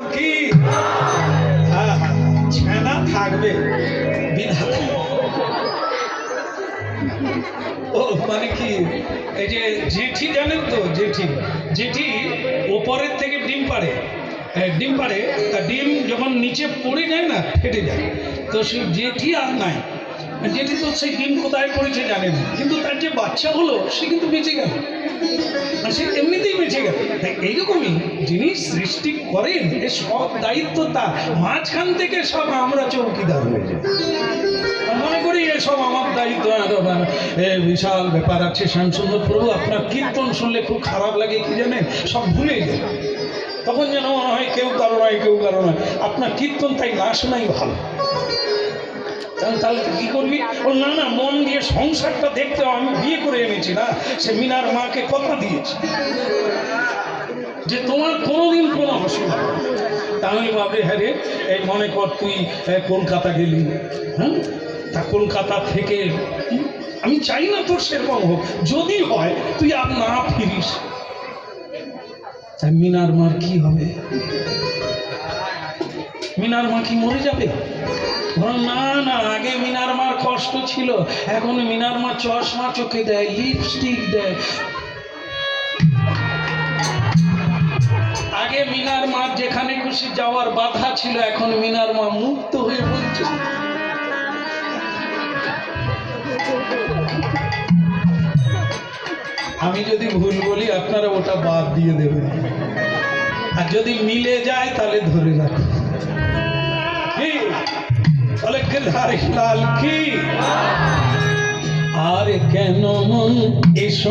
কি? হ্যাঁ হ্যাঁ ছেনা থাকবে। ও মানে কি? এই যে জেঠি জানেন তো জেঠি? জেঠি ওপরের থেকে ডিম হ্যাঁ, ডিম পাড়ে তা ডিম যখন নিচে পড়ে যায় না ফেটে যায়। তো সেই জেঠি আর নাই। জেঠি তো সেই ডিম কোথায় পড়েছে জানে না কিন্তু তার যে বাচ্চা হলো সে কিন্তু বেঁচে গেল। এমনিতেই বেঁচে গেল। তাই এইরকমই যিনি সৃষ্টি করেন এ সব দায়িত্ব তার। মাঝখান থেকে সব আমরা চৌকিদার হয়ে যাই। মনে করি এসব আমার দায়িত্ব। এ বিশাল ব্যাপার আছে, শ্যামসুন্দর প্রভু, আপনার কীর্তন শুনলে খুব খারাপ লাগে, কি জানেন? সব ভুলে যায়। তখন যেন মনে হয় কেউ কারও নয়, কেউ কারও নয়। আপনার কীর্তন তাই না শোনাই ভালো। তাহলে তাহলে কি করবি? ও না না, মন দিয়ে সংসারটা দেখতে আমি বিয়ে করে এনেছি না, সে মিনার মাকে কথা দিয়েছি। যে তোমার কোনোদিন কোনো অসুবিধা হবে না। তা আমি ভাবি হ্যাঁ রে, এই মনে কর তুই কলকাতা গেলি। হ্যাঁ তা কলকাতা থেকে আমি চাই না তোর সেরকম হোক। যদি হয়, তুই আর না ফিরিস। তা মিনার মার কি হবে? মিনার মা কি মরে যাবে? না না, আগে মিনার মার কষ্ট ছিল। এখন মিনার মা চশমা চোখে দেয় লিপস্টিক দেয়। আগে মিনার মা যেখানে খুশি যাওয়ার বাধা ছিল, এখন মিনার মা মুক্ত হয়ে বলছে। আমি যদি ভুল বলি, আপনারা ওটা বাদ দিয়ে দেবেন। আর যদি মিলে যায়, তাহলে ধরে রাখুন। তাহলে কেদার লাল কি? আর কেন মন এসো